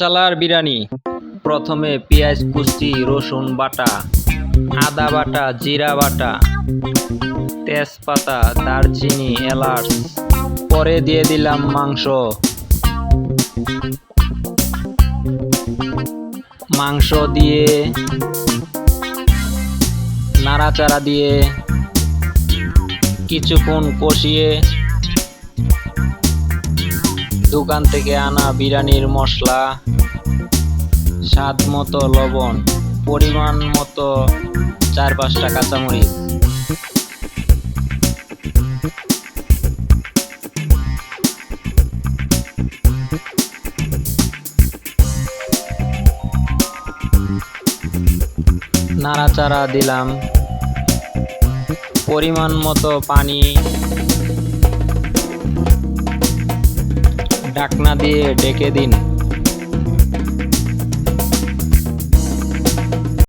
চালার বিরিয়ানি। প্রথমে পেঁয়াজ, কুচি, রসুন বাটা, আদা বাটা, জিরা বাটা, তেজপাতা, দারচিনি, এলাচ, পরে দিয়ে দিলাম মাংস। মাংস দিয়ে নাড়াচাড়া দিয়ে কিছুক্ষণ কষিয়ে দোকান থেকে আনা বিরিয়ানির মশলা, স্বাদ মতো লবণ, পরিমাণ মতো চার পাঁচটা কাঁচামরিচ। নাড়াচাড়া দিলাম। পরিমাণ মতো পানি ঢাকনা দিয়ে ডেকে দিন।